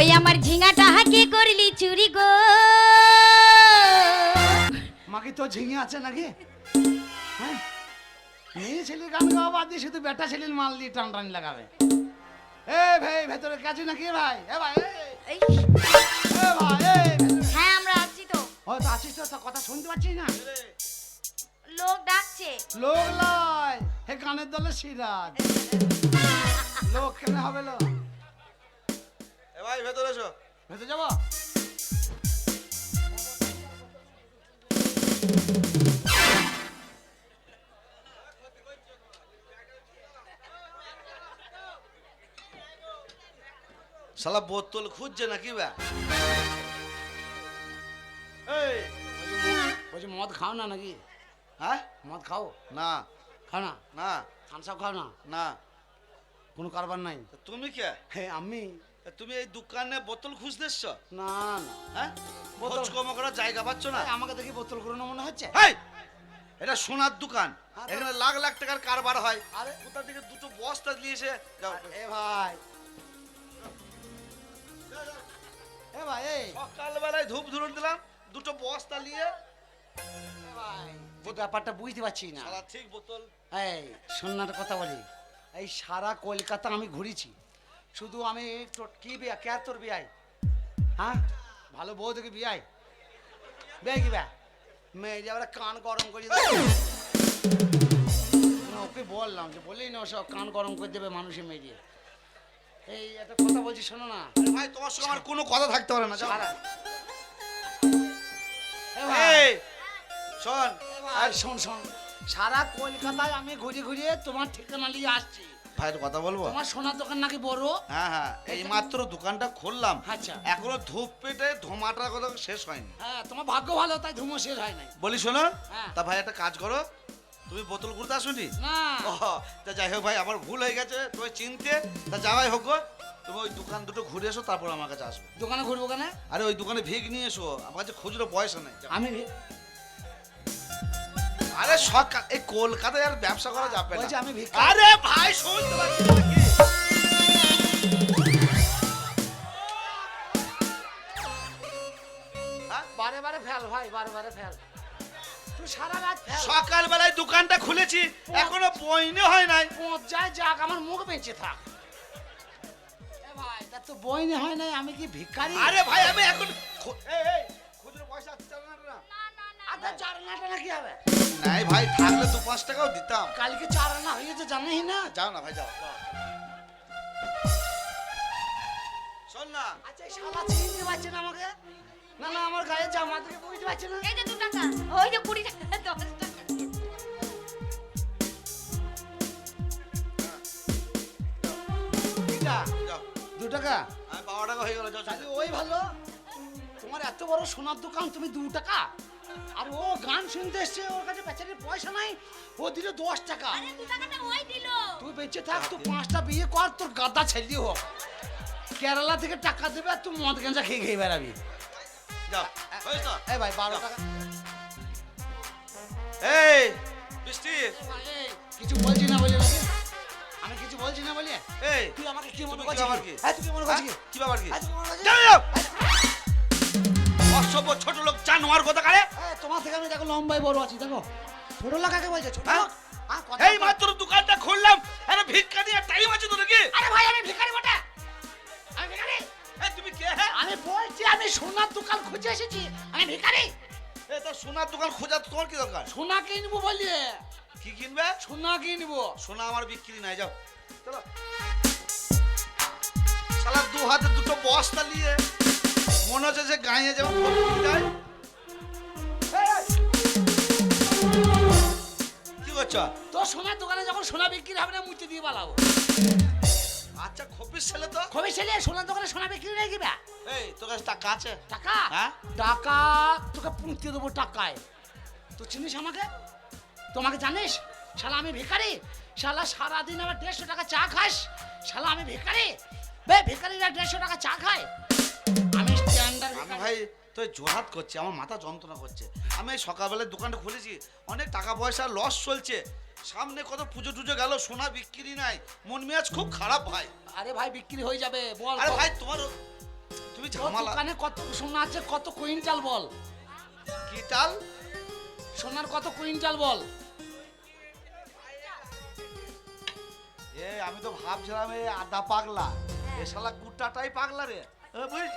ওই আমার ঝিঙাটা হাকে করলি চুরি গো? মাকে তো ঝিঙে আছে নাকি? হ্যাঁ? মেয়ে ছেলে গান গাওয়া বাদ দিয়ে শুধু বেটা ছেলের মাল দিয়ে টান টান লাগাবে। এ ভাই ভেতরে কাছে নাকি ভাই? এ ভাই এ, ভাই হ্যাঁ আমরা আছি তো। ও তো আছিস তো কথা শুনতে পাচ্ছিস না? লোক ডাকছে। লোক লয় হে গানের দলে সিরাজ। লোক কেন হবে লোক? এ ভাই ভেতরে এসো। ভেতরে যাব? শালা বোতল খুঁজছে নাকি বা? এই! বলছি মদ খাও না নাকি? হ্যাঁ? মদ খাও? না। খাও না? না। থামসাপ খাও না? না। কোনো কারবার নাই। তা তুমি কে? হে আমি। তুমি এই দোকানে বোতল খুঁজতে এসছো না না। হ্যাঁ? বোতল- কমা করার জায়গা পাচ্ছ না? আমাকে দেখি বোতল করে মনে হচ্ছে? এটা সোনার দোকান। এখানে লাখ লাখ টাকার কারবার হয়। আরে- কোথা থেকে দুটো বস্তা দিয়েছে যাও। এ ভাই। এ ভাই এই। সকালবেলায় ধূপ ধুরুন দিলাম দুটো বস্তা নিয়ে এ ভাই ব্যাপারটা বুঝতে পারছি না। ঠিক বোতল। এই শোনার কথা বলি। এই সারা কলকাতা আমি ঘুরেছি। শুধু আমি কি বিয়া? কে তোর বিয়াই হ্যাঁ? ভালো বউ দেখে বিয়াই বিয়াই কি বিয়া? মেয়ে যে আবার কান গরম করে ওকে বললাম যে বলেই না সব কান গরম করে দেবে মানুষের মেয়ে দিয়ে। এই একটা কথা বলছি শোনো না। ভাই তোমার সঙ্গে আমার কোনো কথা থাকতে পারে না শোন। আর শোন শোন। সারা কলকাতায় আমি ঘুরে ঘুরিয়ে তোমার ঠিকানা নিয়ে আসছি। ভাইয়ের কথা বলব? তোমার সোনার দোকান নাকি বড়? হ্যাঁ হ্যাঁ এই মাত্র দোকানটা খুললাম। আচ্ছা। এখনও ধূপ পেটে ধোমাটার কথা শেষ হয়নি। হ্যাঁ তোমার ভাগ্য ভালো তাই ধুমো শেষ হয় নাই। বলি শোনো হ্যাঁ। তা ভাই একটা কাজ করো। তুমি বোতল ঘুরতে আসুনি? তা যাই হোক ভাই আমার ভুল হয়ে গেছে তুমি চিনতে। তা যাওয়াই হোক। তুমি ওই দোকান দুটো ঘুরে এসো তারপর আমার কাছে আসবে। দোকানে ঘুরবো কেন? আরে ওই দোকানে ভিগ নিয়ে এসো আমার কাছে খুচরো পয়সা নেই। আমি আরে সকাল এই কলকাতায় আর ব্যবসা করা যাবে না। আমি আরে ভাই শুনতে পাচ্ছি? হ্যাঁ? বারে বারে ফেল ভাই বারে বারে ফেল। সকালবেলায় দোকানটা খুলেছি এখনও বইনে হয় নাই। পৌঁছায় যাক আমার মুখ বেঁচে থাক। ভাই তা তো বইনে হয় নাই আমি কি ভিখারি আরে ভাই আমি এখন আচ্ছা চার আনাটা নাকি হবে? নাই ভাই থাকলে দু পাঁচ টাকাও দিতাম। কালকে চার আনা হয়েছে জানাই না? যাও না ভাই যাও। শোন না। আচ্ছা এই শালা চিনতে পারছে না আমাকে? না না আমার গায়ে জামা থেকে বুঝতে পারছে না। এই যে দু টাকা ওই যে কুড়ি টাকা দশ টাকা। দু টাকা? আমি বারো টাকা হয়ে গেল। ওই ভালো। তোমার এত বড় সোনার দোকান তুমি দু টাকা? আর ও গান শুনতে এসছে ওর কাছে বেচারির পয়সা নাই ও দিল দশ টাকা। আরে দু টাকাটা ওই দিল। তুই বেঁচে থাক তুই পাঁচটা বিয়ে কর তোর গাদা ছেড়ে হোক। কেরালা থেকে টাকা দেবে আর তুই মদ গেঞ্জা খেয়ে খেয়ে বেড়াবি। যাও এই ভাই বারো টাকা। এই বৃষ্টি কিছু বলছি না বলে আমি কিছু বলছি না বলে? এই তুই আমাকে কি মনে করছিস? কি হ্যাঁ তুই কি মনে করছিস? হ্যাঁ? কি ব্যাপার কি? অসভ্য ছোট লোক জানোয়ার কথা কারে তোমার থেকে আমি দেখো লম্বাই বড় আছি দেখো। ছোট লোক কাকে বলছে? ছোট হ্যাঁ? লোক? এই মাত্র দোকানটা খুললাম আরে ভিক্ষা দিয়ে টাইম আছে তো নাকি? আরে ভাই আমি ভিখারি বটে। আমি ভিখারি? তুমি কে হ্যাঁ? আমি বলছি আমি সোনার দোকান খুঁজে এসেছি। আমি ভিখারি। তো সোনার দোকান খোঁজা তোমার কি দরকার? সোনা কিনবো বলি কি কিনবে? সোনা কিনবো। সোনা আমার বিক্রি নাই যাও। চলো। শালা দু হাতে দুটো বস্তা নিয়ে মনে হচ্ছে যে গাঁয়ে যেমন যায় কি করছ? তো সোনার দোকানে যখন সোনা বিক্রি হবে না মুচে দিয়ে পালাবো। আচ্ছা খপিস ছেলে তো? কবে ছেলে সোনার দোকানে সোনা বিক্রি নেই কিবা এই তোর কাছে টাকা আছে? টাকা? হ্যাঁ? টাকা? তোকে পুঁতে দেবো টাকায়। তুই চিনিস আমাকে? তোমাকে জানিস? শালা আমি ভিখারি। শালা সারাদিন আমার দেড়শো টাকা চা খাস। শালা আমি ভিখারি। বে ভিখারিরা দেড়শো টাকা চা খায়। ভাই তো জোহাত করছে আমার মাথা যন্ত্রণা করছে। আমি এই সকালবেলায় দোকানটা খুলেছি অনেক টাকা পয়সা লস চলছে। সামনে কত পুজো টুজো গেল সোনা বিক্রি নাই মন মেয়াজ খুব খারাপ ভাই। আরে ভাই বিক্রি হয়ে যাবে বল আরে ভাই তোমার তোর ঝামেলা দোকানে কত সোনা আছে কত কুইন্টাল বল? কি চাল সোনার কত কুইন্টাল বল? এ আমি তো ভাবছিলাম এই আদা পাগলা। এ শালা কুটাটাই পাগলা রে। এ, বুঝ-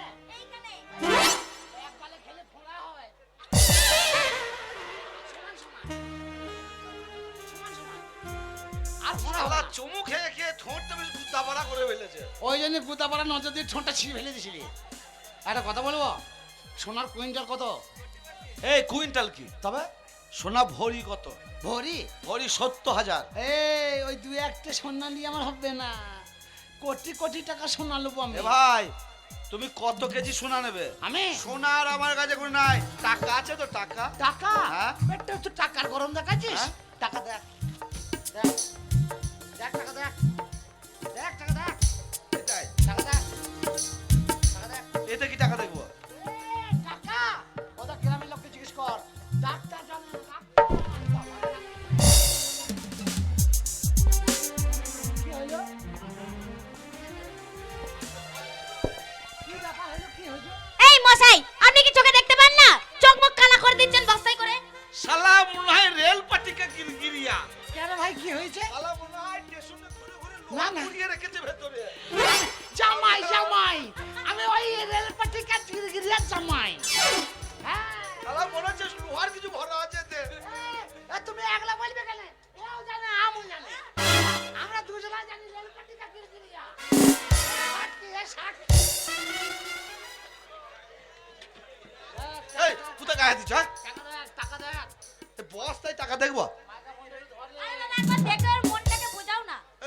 চুমু খেয়ে খেয়ে ঠোঁটটা বেশ গুদ্দাপাড়া করে ফেলেছে। ওই জন্য গুদাপাড়া নজর দিয়ে ঠোঁটটা ছিঁড়ে ফেলে দিয়েছিলি। একটা কথা বলব? সোনার কুইন্টাল কত? এই কুইন্টাল কি? তবে? সোনা ভরি কত? ভরি? ভরি সত্তর হাজার। এই ওই দুই একটা সোনা নিয়ে আমার হবে না। কোটি কোটি টাকা সোনা নেব আমি। ভাই তুমি কত কেজি সোনা নেবে? আমি? সোনার আমার কাছে কোনো নাই। টাকা আছে তো টাকা। টাকা? হ্যাঁ? তো টাকার গরম দেখাচ্ছিস? হ্যাঁ? টাকা দেখ। দেখ। দেখ টাকা দেখ।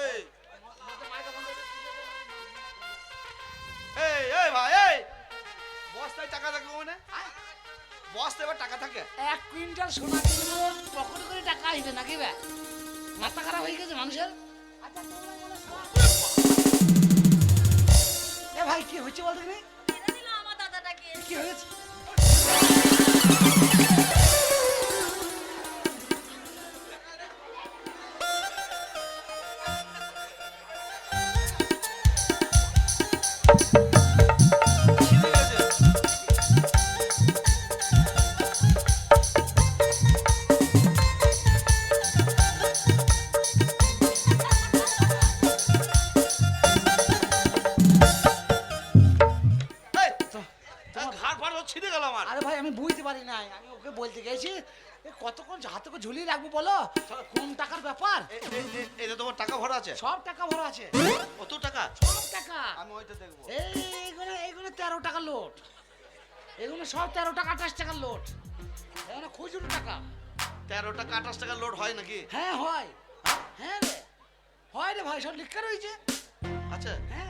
এই এই। এই ভাই এই। বস্তায় টাকা দেখব মানে? বস্তায় এবার টাকা থাকে। এক কুইন্টাল সোনা কিনবো পকেট করে টাকা আসবে নাকি বে? মাথা খারাপ হয়ে গেছে মানুষের। এ ভাই হচ্ছে বলতে কি হয়েছে? বলো? কোন টাকার ব্যাপার? এটা তোমার টাকা ভরা আছে? সব টাকা ভরা আছে। কত টাকা? সব টাকা? আমি ওইটা দেখব। এই এইগুলো এইগুলো তেরো টাকা লোট। এগুলো সব তেরো টাকা আঠাশ টাকার লোট। এগুলো খুচরো টাকা। তেরো টাকা আঠাশ টাকা লোড হয় নাকি? হ্যাঁ হয়। হ্যাঁ রে। হয় রে ভাই সব লিখা রয়েছে। আচ্ছা। হ্যাঁ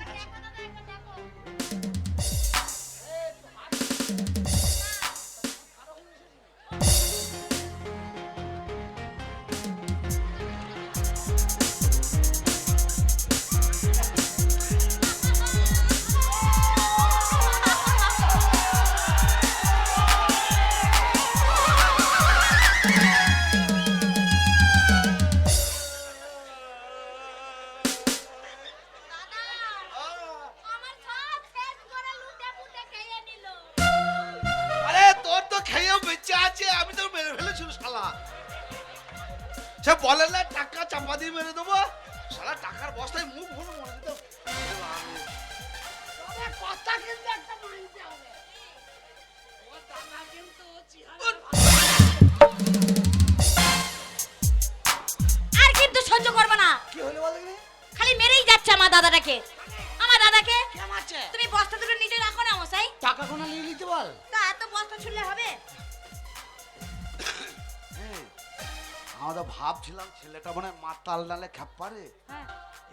আমরা ভাবছিলাম ছেলেটা মানে মাতাল নালে খেপারে হ্যাঁ।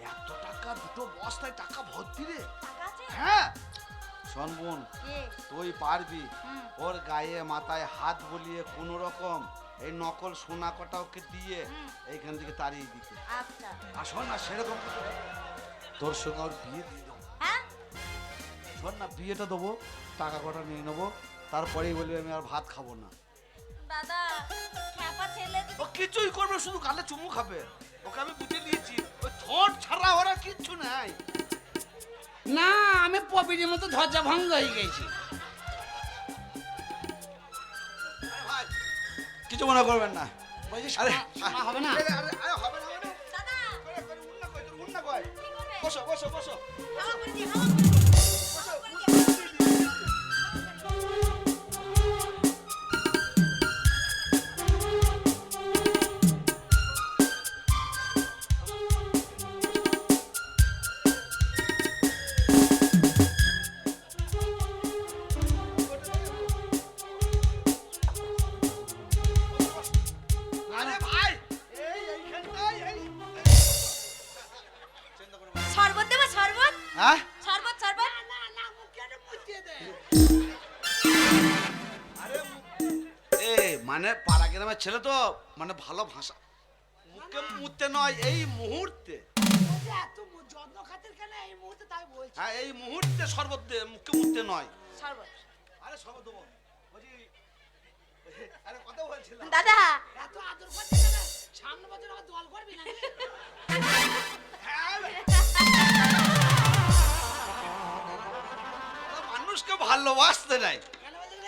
এত টাকা দুটো বস্তায় টাকা ভর্তি রে। হ্যাঁ। শোন বোন তুই পারবি। ওর গায়ে মাথায় হাত বলিয়ে কোনো রকম এই নকল সোনা কটা ওকে দিয়ে এইখান থেকে তাড়িয়ে দিতে। আচ্ছা। আর শোন না সেরকম তোর সঙ্গে ওর বিয়ে দিয়ে দেবো। হ্যাঁ? শোন না বিয়েটা দেবো টাকা কটা নিয়ে নেব তারপরেই বলবি আমি আর ভাত খাব না। দাদা খ্যাপা ছেলে। ও কিছুই করবে শুধু গালে চুমু খাবে। ওকে আমি বুঝে দিয়েছি। ওই ঠোঁট ছাড়া ওরা কিচ্ছু নাই। না আমি পপিটির মতো ধজ্জা ভঙ্গ হয়ে গেছি। কিছু মনে করবেন না। বলছি আরে হবে না? আরে, হবে না, হবে না। দাদা! গ্রামের ছেলে তো মানে ভালো ভাষা। মুখে মুহূর্তে নয় এই মুহূর্তে। এত যত্ন খাতির কেন এই মুহূর্তে তাই বলছি? হ্যাঁ এই মুহূর্তে শরবত দে মুখে মুহূর্তে নয়। আরে শরবত দেবো। আরে কথা বলছিলাম। দাদা। এত আদর করছিস কেন? সামনে বছর আবার দল করবি না হ্যাঁ, মানুষকে ভালোবাসতে নাই?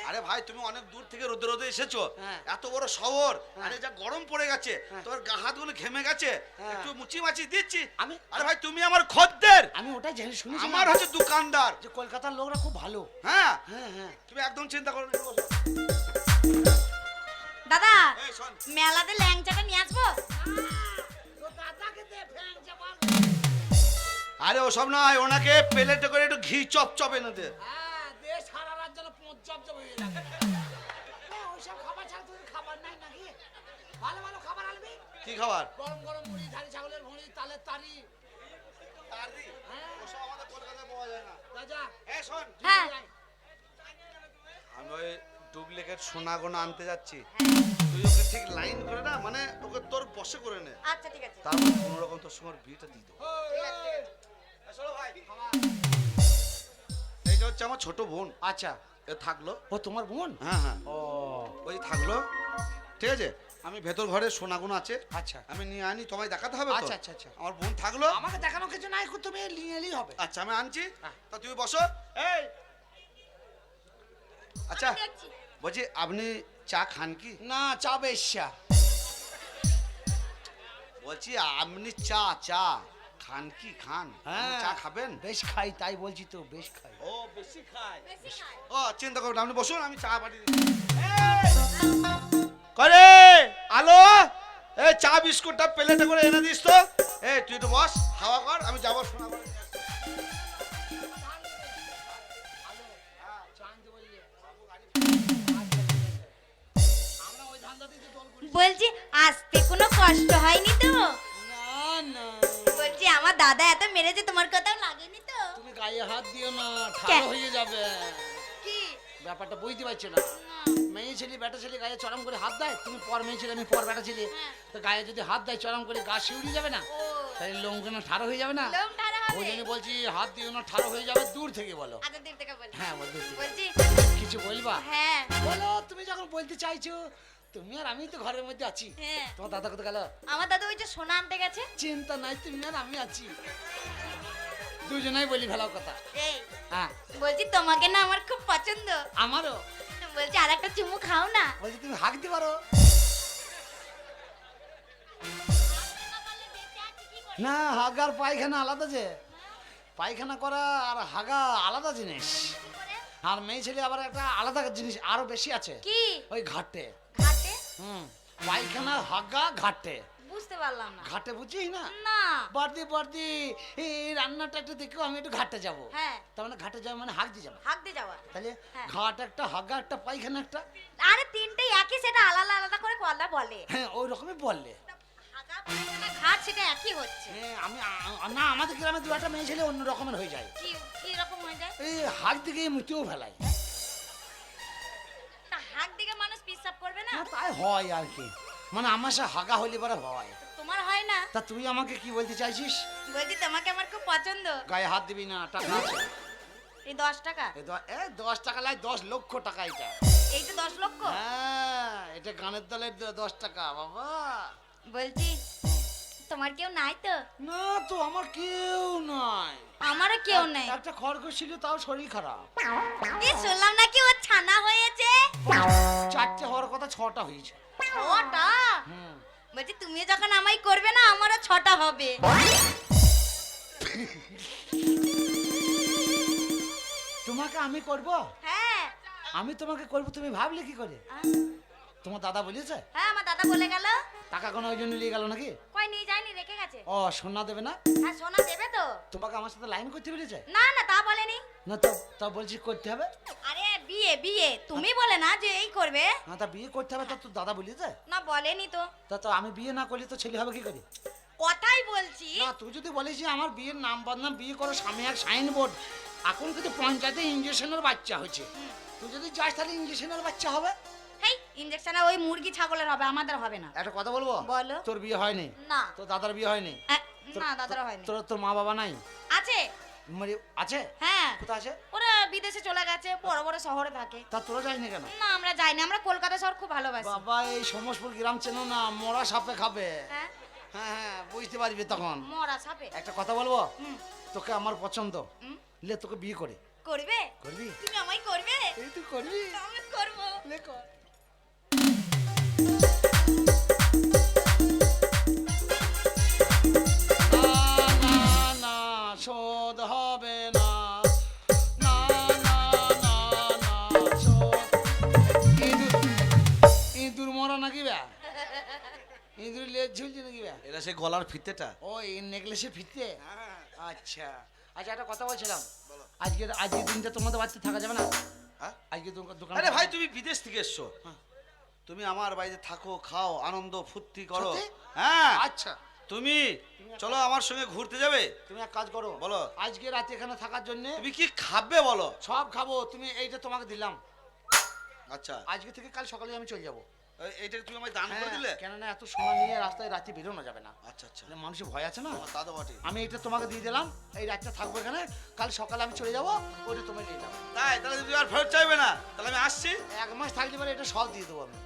আরে ভাই তুমি অনেক দূর থেকে রোদে রোদে এসেছ। হ্যাঁ। এত বড় শহর। হ্যাঁ। আরে যা গরম পড়ে গেছে। হ্যাঁ। তোর গা হাতগুলো ঘেমে গেছে। হ্যাঁ। একটু মুচি মাচি দিচ্ছি। আমি- আরে ভাই তুমি আমার খদ্দের। আমি ওটাই জেনে শুনেছি আমার হচ্ছে দোকানদার। যে কলকাতার লোকরা খুব ভালো। হ্যাঁ। হ্যাঁ হ্যাঁ। তুমি একদম চিন্তা করো না, দাদা এই শোন। মেলাতে ল্যাংচাটা নিয়ে আসব? আরে ওসব নয় ওনাকে প্লেটে করে একটু ঘি চপ চপ এনে দে। হ্যাঁ। ওইসব খাবার ছাড়া তোদের খাবার নাই নাকি ভালো ভালো খাবার আনবি কি খাবার? গরম গরম মুড়ি ধারি ছাগলের ভুঁড়ি তালের তারি হ্যাঁ। ওসব আমাদের কলকাতায় পাওয়া যায় না রাজা এই শোন হ্যাঁ আমি ওই ডুপ্লিকেট সোনা গোনা আনতে যাচ্ছি। তুই ওকে ঠিক লাইন করে না মানে ওকে তোর বসে করে নে। আচ্ছা ঠিক আছে। তারপর কোনো রকম তোর বিয়েটা দিয়ে দেবো। এইটা হচ্ছে আমার ছোট বোন। আচ্ছা। এ থাকল। ও তোমার বোন? হ্যাঁ হ্যাঁ। ও। ওই থাকল। ঠিক আছে? আমি ভেতর ঘরে সোনাগুলো আছে। আচ্ছা। আমি নিয়ে আনি তোমায় দেখাতে হবে আচ্ছা, আচ্ছা, আচ্ছা। আমার বোন থাকল। আমাকে দেখানো কিছু নাই তুমি নিয়ে এলেই হবে। আচ্ছা আমি আনছি। হ্যাঁ। তা তুমি বসো। এই! আচ্ছা বলছি আপনি চা খান কি? না চা বেশ্যা বলছি আপনি চা চা। খান কি খান? হ্যাঁ। চা খাবেন? বেশ খাই তাই বলছি তো বেশ খাই। ও বেশি খাই ও চিন্তা করুন আপনি বসুন আমি চা পাঠিয়ে দিচ্ছি। করে আলো এই চা বিস্কুটটা প্লেটে করে এনে দিস তো। এই তুই তো বস হাওয়া কর আমি যাব শোনা আমরা ওই ধান্দাতেই তো দল করি বলছি আসতে কোনো কষ্ট হয়নি তো? দাদা এত মেরেছে তোমার কথাও লাগেনি তো? তুমি গায়ে হাত দিও না? ঠান্ডা হয়ে যাবে। কি? ব্যাপারটা বুঝতে পারছ না। মেয়ে ছেলে বেটা ছেলে গায়ে চরম করে হাত দেয়? তুমি পর মেয়ে ছেলে আমি পর বেটা ছেলে। হ্যাঁ। তো গায়ে যদি হাত দেয় চরম করে গা শিউড়ি যাবে না? ও। তাই লোমগুলো ঠাড়ো হয়ে যাবে না? লোম ওই জন্য বলছি হাত দিও না ঠাড়ো হয়ে যাবে দূর থেকে বলো। আচ্ছা দূর থেকে বলি হ্যাঁ। বলছি। কিছু বলবা? হ্যাঁ। বলো তুমি যখন বলতে চাইছো তুমি আর আমি তো ঘরের মধ্যে আছি। হ্যাঁ। তোমার দাদা কোথায় গেল? আমার দাদা ওই যে সোনা আনতে গেছে। চিন্তা নাই তুমি আর আমি আছি। দুজনাই বলি ভালো কথা। এই হ্যাঁ। বলছি তোমাকে না আমার খুব পছন্দ। আমারও? বলছি আর একটা চুমু খাও না। বলছি তুমি হাঁক দিতে পারো। না হাগার পায়খানা আলাদা যে। পায়খানা করা আর হাগা আলাদা জিনিস। আর মেয়ে ছেলে আবার একটা আলাদা জিনিস আরও বেশি আছে। কি? ওই ঘাটে ঘাটে। হুম পায়খানা হাগা ঘাটে। বুঝতে পারলাম না। ঘাটে বুঝিস না? না। বাড়তি বাড়তি এই রান্নাটা একটু দেখো আমি একটু ঘাটে যাব। হ্যাঁ। তার মানে ঘাটে যাব মানে যাব। হাঁক দিয়ে যাওয়া। তাহলে হ্যাঁ। ঘাট একটা হাগা একটা পায়খানা একটা। আরে তিনটেই একই সেটা আলাদা আলাদা করে কলা বলে। হ্যাঁ ওই রকমই বললে হাগা ঘাট সেটা একই হচ্ছে। হ্যাঁ, আমি না আমাদের গ্রামে দু একটা মেয়ে ছেলে অন্য রকমের হয়ে যায়। কি কি রকম হয়ে যায়? এই হাত দিকে মুতেও ফেলায়। হাঁক দিকে মানুষ পিসাব করবে না? না, তাই হয় আর কি। মানে আমার সে হাগা হলে পরে হয়। তোমার হয় না? তা তুই আমাকে কি বলতে চাইছিস? বলছি তোমাকে আমার খুব পছন্দ। গায়ে হাত দিবি না টাকা আছে। এই দশ টাকা। এ দ- এ দশ টাকা লাই দশ লক্ষ টাকা এটা। এই তো দশ লক্ষ? হ্যাঁ এটা গানের দলের দ- দশ টাকা বাবা। বলছি তোমার কেউ নাই তো? না তো আমার কেউ নাই। আমারও কেউ নাই। একটা খরগোশ ছিল তাও শরীর খারাপ। এ শুনলাম নাকি ওর ছানা হয়েছে? চারটে হওয়ার কথা ছটা হয়েছে। ছটা? বলছি তুমি যখন আমায় করবে না আমারও ছটা হবে। তোমাকে আমি করব? হ্যাঁ। আমি তোমাকে করব তুমি ভাবলে কি করে? তোমার দাদা বলেছে? হ্যাঁ আমার দাদা বলে গেল। টাকা কোনো ওই জন্য নিয়ে গেল নাকি? কই নিয়ে যায়নি রেখে গেছে। ও সোনা দেবে না? হ্যাঁ সোনা দেবে তো। তোমাকে আমার সাথে লাইন করতে বলেছে? না না তা বলেনি। না তো তা বলছি করতে হবে? আরে বিয়ে বিয়ে। তুমি বলে না যে এই করবে। না তা বিয়ে করতে হবে তো তোর দাদা বলেছে? না বলেনি তো। তা তো আমি বিয়ে না করলে তো ছেলে হবে কি করে? কথাই বলছি। না তুই যদি বলিস যে আমার বিয়ের নাম বদনাম বিয়ে করো স্বামী এক সাইন বোর্ড এখন কিন্তু পঞ্চায়েতে ইঞ্জেকশনের বাচ্চা হয়েছে। তুই যদি যাস তাহলে ইঞ্জেকশনের বাচ্চা হবে। হেই ইনজেকশন ওই মুরগি ছাগলের হবে আমাদের হবে না। একটা কথা বলব? বলো। তোর বিয়ে হয়নি? না। তোর দাদার বিয়ে হয়নি? না দাদারও হয়নি। তোর তোর মা বাবা নাই? আছে। মানে আছে? হ্যাঁ। কোথায় আছে? ওরা বিদেশে চলে গেছে বড় বড় শহরে থাকে। তা তোরা যাইনি কেন? না আমরা যাই আমরা কলকাতা শহর খুব ভালোবাসি। বাবা এই সমসপুর গ্রাম চেনো না মরা সাপে খাবে। হ্যাঁ? হ্যাঁ হ্যাঁ বুঝতে পারবি তখন। মরা সাপে? একটা কথা বলব? তোকে আমার পছন্দ। লে তোকে বিয়ে করে। করবে? করবি? তুমি আমায় করবে? এই তুই করবি। আমি করব। লে কর। হবে না। না, না, না, না, ইঁদুর- ইঁদুর মরা নাকি ব্যা ইঁদুর লেজ ঝুলছে নাকি ব্যা এটা সে গলার ফিতেটা। ও এই নেকলেসে ফিরতে আচ্ছা। আচ্ছা একটা কথা বলছিলাম। আজকের আজকের দিনটা তোমাদের বাড়িতে থাকা যাবে না? হ্যাঁ? আজকে দোকান দোকান আরে ভাই তুমি বিদেশ থেকে এসছো। হ্যাঁ। তুমি আমার বাড়িতে থাকো খাও আনন্দ ফুর্তি করো। হ্যাঁ। আচ্ছা। তুমি চলো আমার সঙ্গে ঘুরতে যাবে? তুমি এক কাজ করো। বলো। আজকে রাতে এখানে থাকার জন্য তুমি কি খাবে বলো? সব খাব তুমি এইটা তোমাকে দিলাম। আচ্ছা। আজকে থেকে কাল সকালে আমি চলে যাব। এইটা তুমি আমায় দান করে হ্যাঁ, দিলে? কেননা এত সোনা নিয়ে রাস্তায় রাতে বেরোনো যাবে না। আচ্ছা আচ্ছা। তাহলে মানুষের ভয় আছে না? আমার দাদা বটে আমি এটা তোমাকে দিয়ে দিলাম এই রাতটা থাকব এখানে কাল সকালে আমি চলে যাব ওটা তোমায় দিয়ে যাব তাই তাহলে তুমি আর ফেরত চাইবে না। তাহলে আমি আসছি। এক মাস থাকলে পরে এটা সব দিয়ে দেবো আমি।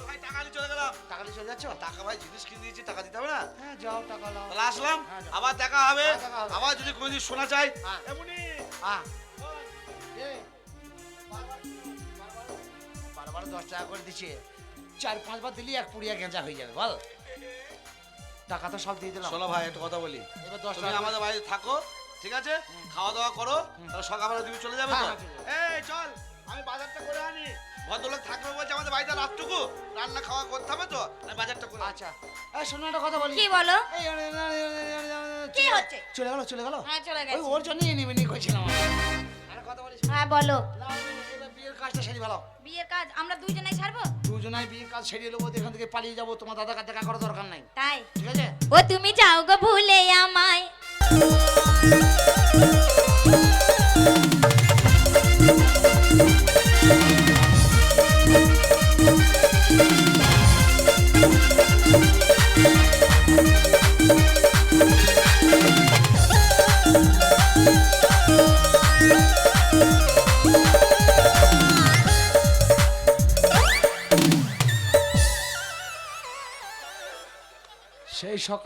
ভাই টাকা নিয়ে চলে গেলাম। টাকা নিয়ে চলে যাচ্ছ? টাকা ভাই জিনিস কিনে দিয়েছি টাকা দিতে হবে না? হ্যাঁ যাও টাকা নাও। তাহলে আসলাম হ্যাঁ, আবার দেখা হবে। হ্যাঁ, দেখা হবে। আবার যদি কোনোদিন শোনা চাই হ্যাঁ। এমনি আহ বারবার- দশ টাকা করে দিচ্ছে। চার পাঁচবার দিলি এক পুড়িয়া গেঁজা হয়ে যাবে বল। টাকা তো সব দিয়ে দিলাম। শোনো ভাই একটা কথা বলি। এবার দশ টাকা আমাদের বাড়িতে থাকো ঠিক আছে? খাওয়া দাওয়া করো তাহলে সকালবেলা তুমি চলে যাবে তো? হ্যাঁ, হ্যাঁ, এই চল। আমি বাজারটা করে আনি। ভদ্রলোক থাকবে বলছে আমাদের বাড়িতে রাতটুকু রান্না খাওয়া করতে হবে তো আমি বাজারটা করে আচ্ছা। এই শোনো একটা কথা বলি। কি বলো? এই, কি চলে- হচ্ছে? চলে গেল চলে গেল। হ্যাঁ চলে ওই গেছে। ওর জন্যই নিবে নি। আরে কথা বলিস হ্যাঁ বলো। বিয়ের কাজটা সেরে ভালো বিয়ের কাজ আমরা দুইজনেই ছাড়বো দুজনাই বিয়ের কাজ সেরিয়ে নেব এখান থেকে পালিয়ে যাব তোমার দাদার কাছে দেখা করার দরকার নাই। তাই? ঠিক আছে? ও তুমি যাও গো ভুলে আমায়।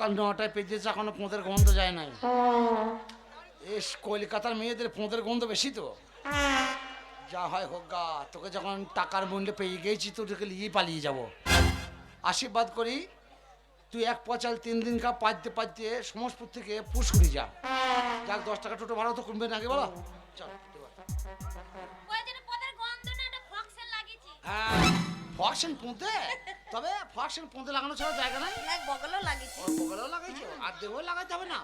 সকাল নটায় পেঁচেছে এখনও পোঁদের গন্ধ যায় নাই। এস কলকাতার মেয়েদের পোঁদের গন্ধ বেশি তো। যা হয় হোক গা তোকে যখন টাকার মূল্যে পেয়ে গেছি তোকে নিয়েই পালিয়ে যাব। আশীর্বাদ করি তুই এক পচাল তিন দিন কা পাইতে পাইতে সমসপুর থেকে পুষুরি যা। যাক দশ টাকা টোটো ভাড়া তো কমবে নাকি বলো। চল হ্যাঁ। ফকশন পুঁতে? তবে ফকশন পুঁতে লাগানো ছাড়া জায়গা নাই? না বগলও লাগিয়েছি। বগলেও লাগাইছো আর দেহেও লাগাইতে হবে না?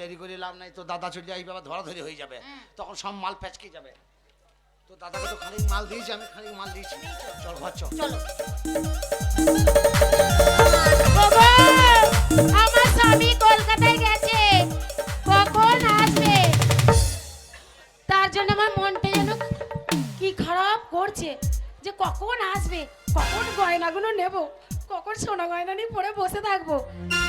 দেরি করে লাভ নাই তো দাদা চলে এই বাবা ধরাধরি হয়ে যাবে। তখন সব মাল প্যাচকে যাবে। তো দাদাকে তো খানিক মাল দিয়েছি আমি খানিক মাল দিয়েছি। চল ঘর চল। চলো। আমার স্বামী কলকাতায় গেছে। কখন আসবে? তার জন্য আমার মনটা যেন কি খারাপ করছে। যে কখন আসবে? কখন গয়নাগুলো নেব? কখন সোনা গয়না নিয়ে পরে বসে থাকব?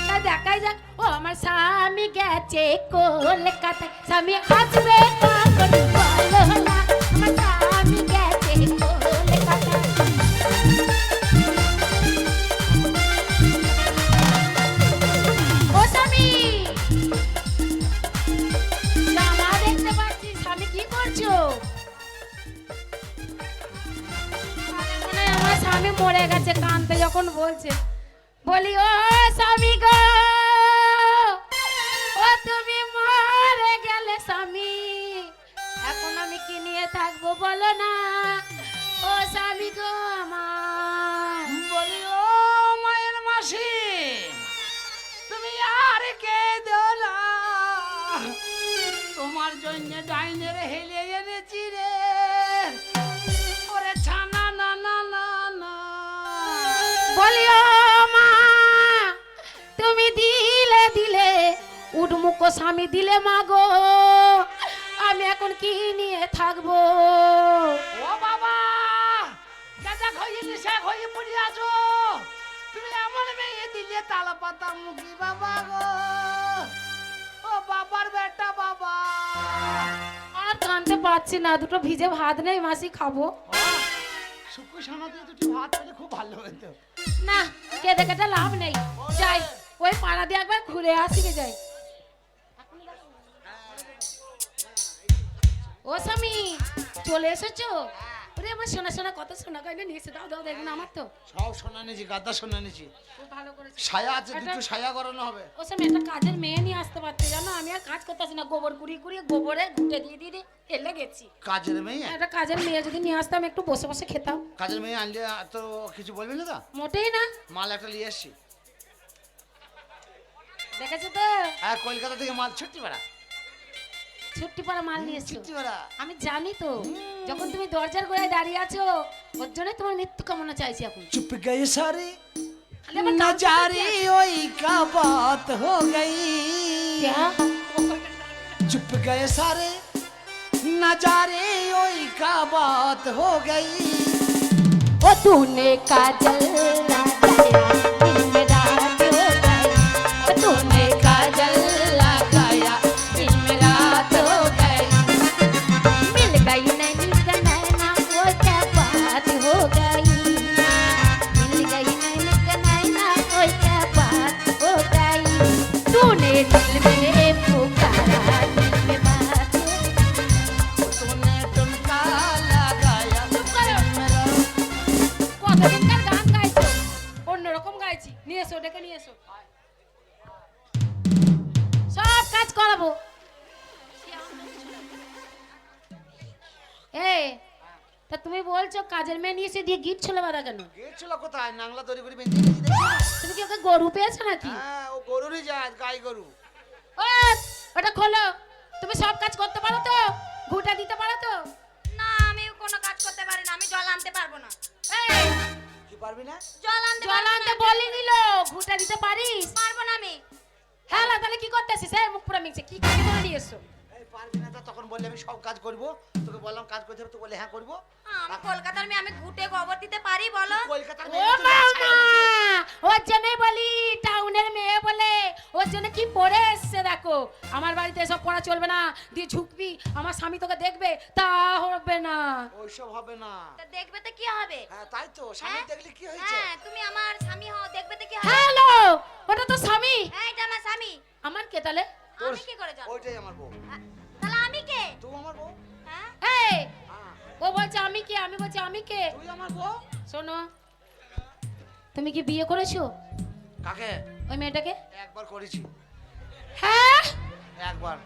তা দেখাই যাক। ও, আমার স্বামী গেছে কলকাতা স্বামী আসবে বলো না? স্বামী মরে গেছে, কানতে যখন বলছে, বলি, ও স্বামী গো, ও তুমি মরে গেলে স্বামী, এখন আমি কি নিয়ে থাকব বলো না? ও স্বামী গো আমার। বলি, ও মায়ের মাসি, তুমি আর কে দোলা তোমার জন্য ডাইনের হেলে এনেছি রে। উডমুখ স্বামী দিলে মাগো আমি এখন কি নিয়ে থাকব? ও বাবা গাঁজা খইয়ে নিশা খইয়ে পড়ে আছো। তুমি এমন মেয়ে দিলে তালা পাতা মুখি বাবা গো। ও বাবার বেটা বাবা। আর কানতে পারছি না দুটো ভিজে ভাত নেই মাসি খাব। শুকু সোনা দিয়ে দুটি ভাত পেলে খুব ভালো হতো। না কেটে কেটে লাভ নেই। যাই ওই পাড়া দিয়ে একবার ঘুরে আসি যাই। ও স্বামী চলে এসেছ? ওরে আমার গয়না নিয়ে দাও দাও দেখুন আমার তো। সব সোনা নিয়েছি গাদা সোনা নিয়েছি। খুব ভালো করেছ। ছায়া আছে দুটো ছায়া করানো হবে। ও স্বামী একটা কাজের মেয়ে নিয়ে আসতে পারতে জানো? আমি আর কাজ করতে না গোবর কুড়িয়ে গোবরে ঘুটে দিয়ে দিয়ে দিয়ে ফেলে গেছি। কাজের মেয়ে? একটা কাজের মেয়ে যদি নিয়ে আসতাম একটু বসে বসে খেতাম। কাজের মেয়ে আনলে তো কিছু বলবি না তো? মোটেই না। মাল একটা নিয়ে এসছি দেখেছ তো? হ্যাঁ কলকাতা থেকে মাল ছুট্টি বেড়া। ছুট্টি পাড়া মাল নিয়ে এসছো ছুট্টি বেড়া আমি জানি তো যখন তুমি দরজার গোড়ায় দাঁড়িয়ে আছো ওর জন্যই তোমার মৃত্যু কামনা চাইছি এখন चुप गए सारे আরে আমার কাজ করতে नजारे ओई का बात हो गई क्या? चुप गए सारे नजारे ओई का बात हो गई ओ तूने काजल लगाया তা তুমি বলছো কাজের মেয়ে নিয়ে এসে দিয়ে গিট ছিল বাধা কেন? গেছিল কোথায়? নাংলা তৈরি করে বেঁধে দিয়েছি দেখি তুমি কি ওকে গরু পেয়েছ নাকি? হ্যাঁ ও গরুরই যায় গাই গরু। ও ওটা খোলো। তুমি সব কাজ করতে পারো তো? ঘুটা দিতে পারো তো? না আমি কোনো কাজ করতে পারি না আমি জল আনতে পারব না। এই কি পারবি না? জল আনতে জল পারব আনতে না। বলি দিল ঘুটা দিতে পারিস? পারব না আমি। হ্যাঁ তাহলে কি করতেছিস? এই মুখ পুরো মিশে কি কাকে ধরে নিয়ে এসো? এই পারবি না তা তখন বললে আমি সব কাজ করব। তোকে বললাম কাজ করতে হবে তো বলে হ্যাঁ করব। আমি কলকাতার মেয়ে আমি ঘুটে গোবর দিতে পারি বলো? কলকাতার মেয়ে ওর জন্যই বলি টাউনের মেয়ে বলে। ওর জন্য কি পড়ে এসছে দেখো। আমার বাড়িতে এসব পড়া চলবে না। দিয়ে ঝুঁকবি আমার স্বামী তোকে দেখবে তা হবে না। ওইসব হবে না। তা দেখবে তো কি হবে? হ্যাঁ তাই তো স্বামী হ্যাঁ? দেখলে কি হয়েছে? হ্যাঁ তুমি আমার স্বামী হও দেখবে তো কি হবে? হ্যালো ওটা তো স্বামী। হ্যাঁ এটা আমার স্বামী। আমার কে তাহলে? তোর- আমি কি করে জানব ওইটাই আমার বউ। তাহলে আমি কে? তুই আমার বউ? হ্যাঁ? এই ও বলছে আমি কে? আমি বলছি আমি কে? তুই আমার বউ? শোনো তুমি কি বিয়ে করেছ? কাকে? ওই মেয়েটাকে? একবার করেছি। হ্যাঁ? একবার।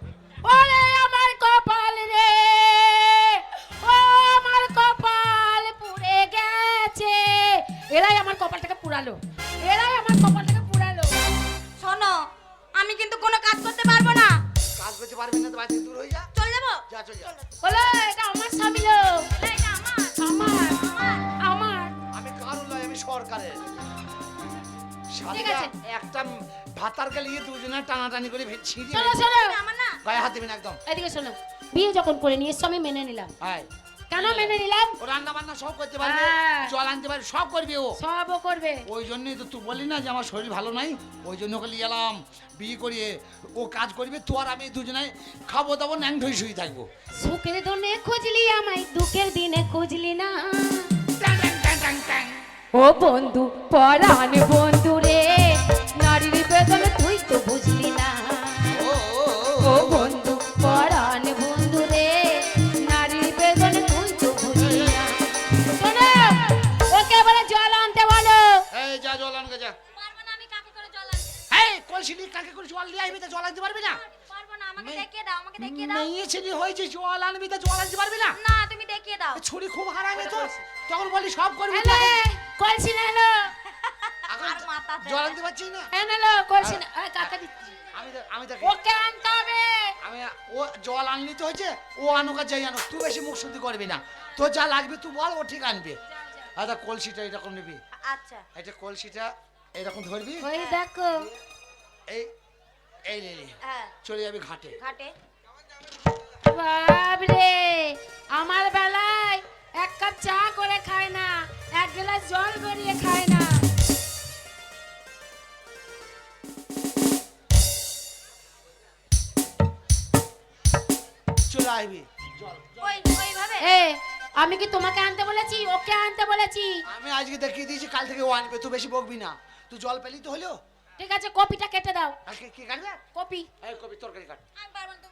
ওরে আমার কপাল রে! ও আমার কপাল পুড়ে গেছে। এরাই আমার কপালটাকে পুরালো এরাই আমার কপালটাকে পুরালো শোনো আমি কিন্তু কোনো কাজ করতে পারব না। কাজ করতে পারবি না তো বাড়ি দূর হয়ে যা। চলে যাব? যা চল যা। বলো এটা আমার স্বামী না, এটা আমার আমার আমার আমি কারণ নয় আমি সরকারের। ঠিক আছে। একটা ভাতার গেলে দুজনে টানাটানি করে ছিঁড়ে শোনো শোনো আমার না গায়ে হাত দিবি না একদম। এদিকে শোনো। বিয়ে যখন করে নিয়ে আমি মেনে নিলাম। হাই কেন মেনে নিলাম? ও রান্না বান্না সব করতে পারবে হ্যাঁ। জল আনতে পারবে সব করবে ও। সবও করবে। ওই জন্যই তো তুই বললি না যে আমার শরীর ভালো নাই ওই জন্য ওকে নিয়ে এলাম বিয়ে করিয়ে ও কাজ করবে তো আর আমি দুজনে খাব দাবো ন্যাং ঢই শুয়ে থাকব। সুখের দিনে খুঁজলি আমায় দুঃখের দিনে খুঁজলি না। ও বন্ধু পরাণ বন্ধু এই কাকে করে জল দিয়ে আসবি তা জল আনতে পারবি না? পারব না আমাকে দেখিয়ে দাও আমাকে দেখিয়ে দাও। মেয়ে ছেলে হয়েছে জল আনবি তা জল আনতে পারবি না? না তুমি দেখিয়ে দাও। ছুরি খুব হারাবে তো। তখন বলি সব করবি এলে কলসি না এলো আর মাথা জল আনতে পারছিস না? এনেলো কলসি না। এই কাকা দিচ্ছি। আমি আমি দেখ ওকে আনতে হবে। আমি ও জল আনলি তো হয়েছে ও আনুক আর যাই আনুক। তুই বেশি মুখ শুদ্ধি করবি না। তোর যা লাগবে তুই বল ও ঠিক আনবে। আচ্ছা কলসিটা এরকম নিবি। আচ্ছা। এটা কলসিটা এরকম ধরবি। ওই দেখো। এই এই নে নে। হ্যাঁ। চলে যাবি ঘাটে। ঘাটে। বাবরে আমার বেলায় এক কাপ চা করে খায় না এক গ্লাস জল গড়িয়ে খায় না। চলে আসবি ওই ওইভাবে? এ আমি কি তোমাকে আনতে বলেছি? ওকে আনতে বলেছি? আমি আজকে দেখিয়ে দিয়েছি কাল থেকে ও আনবে। তুই বেশি বকবি না। তুই জল পেলি তো হলো ঠিক আছে কপিটা কেটে দাও। আর কি- কাটবে? কপি। এই কবি তরকারি কাট। আমি পারব না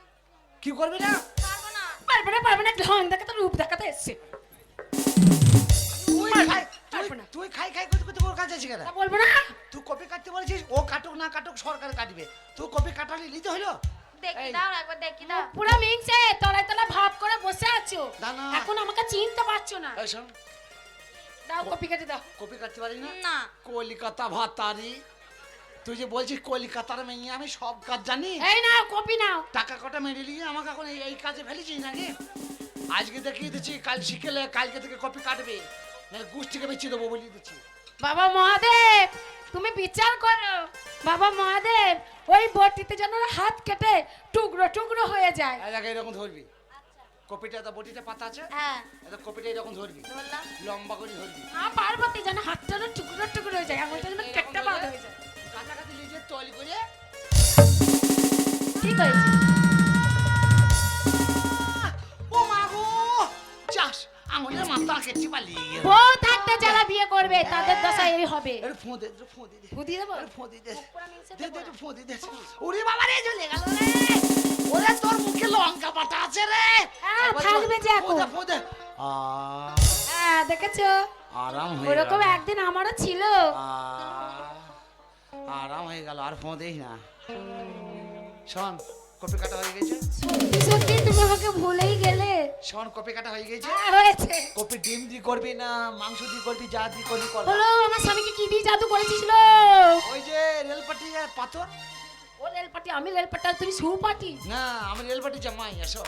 কি করবি না? পারব না। পারবে না পারবে না ঢং দেখাতে রূপ দেখাতে এসছে। তুই খাই তুই- তুই খাই খাই করতে করতে ওর কাছে কেন? তা বলব না। তুই কপি কাটতে বলেছিস ও কাটুক না কাটুক সরকার কাটবে। তুই কপি কাটালি নিতে হলো এই। দাও একবার দেখিয়ে দাও। পুরো মিংসে তলায় তলায় ভাব করে বসে আছো। এখন আমাকে চিনতে পারছ না। এই শোন। দাও কপি কেটে দাও। কপি কাটতে পারি না না। কলিকাতা ভাতারি। তুই যে বলছিস কলিকাতার মেয়ে আমি সব কাজ জানি। এই নাও কপি নাও। টাকা কটা মেরে নিয়ে আমাকে এখন এই- এই কাজে ফেলেছিস নাকি? আজকে দেখিয়ে দিচ্ছি কাল শিখেলে কালকে থেকে কপি কাটবে। নাহলে গোষ্ঠীকে বেঁচে দেবো বলে দিচ্ছি। বাবা মহাদেব তুমি বিচার করো। বাবা মহাদেব ওই বটিতে যেন ওর হাত কেটে টুকরো টুকরো হয়ে যায়। এই দেখ এরকম ধরবি। কপিটা তো বটিটা পাতা আছে? হ্যাঁ। এটা কপিটা এরকম ধরবি। ধরলাম। লম্বা করে ধরবি। না পার্বতী যেন হাতটা যেন টুকরো টুকরো হয়ে যায়। হয়েছে? ও মা গো! চাস আঙুলের মাথা কেটে পালিয়ে গেল। বউ থাকতে যারা বিয়ে করবে তাদের দশা এই হবে। একটু ফোঁ দে ফোঁ দে দে। বুঝিয়ে দেবো? ফোঁ দে। দে দে দে ফোঁ দে দে। ওরে বাবা রে চলে গেল রে। ওরে তোর মুখে লঙ্কা পাতা আছে রে। হ্যাঁ, থাকবে যে এখন। ফোঁ দে। আ, হ্যাঁ দেখেছ? আরাম হয়ে ওরকম একদিন আমারও ছিল। আরাম হয়ে গেল আর ফোঁ দেই না শোন কপি কাটা হয়ে গেছে। সত্যি তুমি আমাকে ভুলেই গেলে। শোন কপি কাটা হয়ে গেছে। হ্যাঁ হয়েছে। কপি ডিম দিয়ে করবি না মাংস দিয়ে করবি যা দিয়ে করবি কর। হলো আমার স্বামীকে কি দিয়ে জাদু করেছিল ওই যে রেলপাটি আর পাথর? ও রেলপাটি আমি রেলপাটি তুমি সুপাটি? না আমি রেলপাটি জামাই এসো